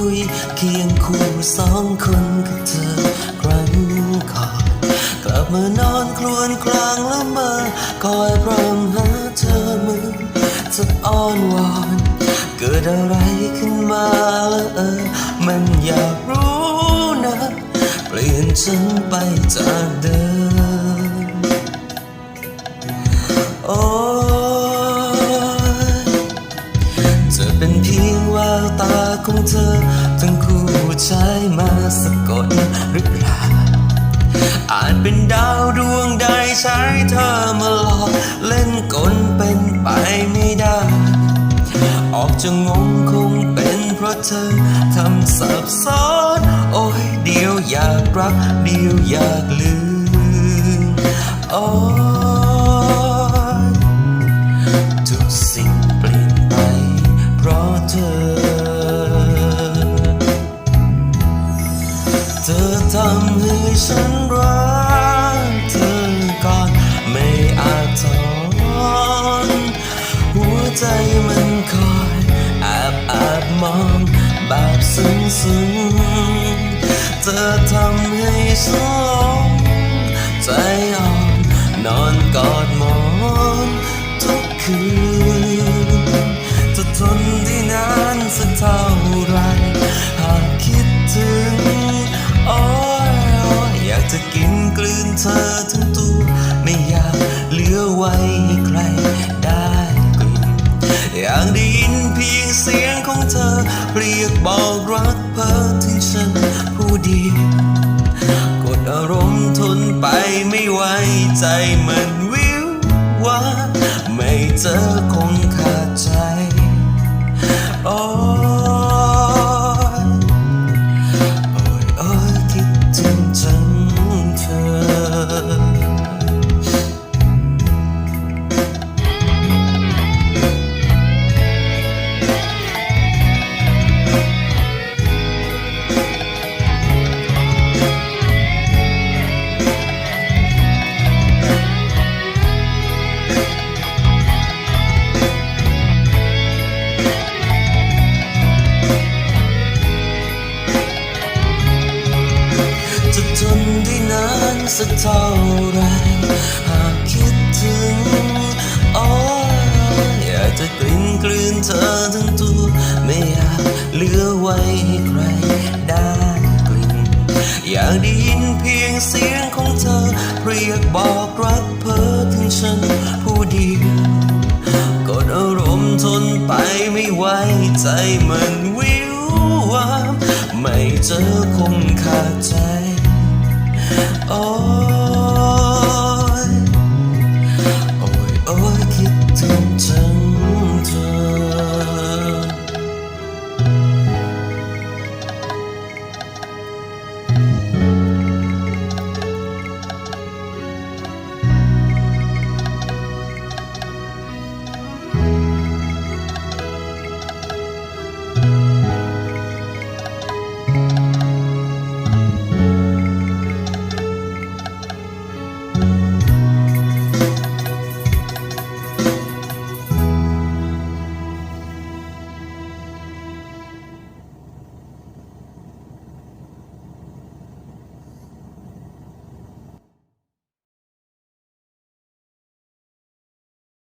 คุยเคียงคู่สองคนกับเธอครั้งก่อนกลับมานอนครวญครางละเมอคอยพรำหาเธอมือจะอ้อนวอนเกิดอะไรขึ้นมาละเออ มันอยากรู้นะ เปลี่ยนฉันไปจากเดิม มาสะกดหรือเปล่า อาจเป็นดาวดวงใดใช้เธอมาหลอกเล่นกลเป็นไปไม่ได้ ออกจะงงคงเป็นเพราะเธอทำสับซ้อน โอ้ยเดียวอยากรักเดียวอยากลืม ฉันรักเธอก่อน ไม่อาจถอนหัวใจมันคอยแอบแอบมองแบบซึ้งซึ้งเธอทำให้ฉันหลงใจอ่อนนอนกอดหมอนทุกคืนจะท ไม่อยากเหลือไว้ให้ใครได้กลิ่นอยากได้ยินเพียงเสียงของเธอ เรียกบอกรักเพ้อถึงฉันผู้เดียวกดอารมณ์ทนไปไม่ไหวใจมันวิวว่าไม่เจอคงค จะทนได้นานสักเท่าไร หากคิดถึงโอ้ยอยากจะกลืนกลืนเธอทั้งตัว ไม่อยากเหลือไว้ให้ใครได้กลิ่น อยากได้ยินเพียงเสียงของเธอ เรียกบอกรักเพ้อถึงฉันผู้เดียวกดอารมณ์ทนไปไม่ไหวใจมันวิววามไม่เจอคงขาดใจ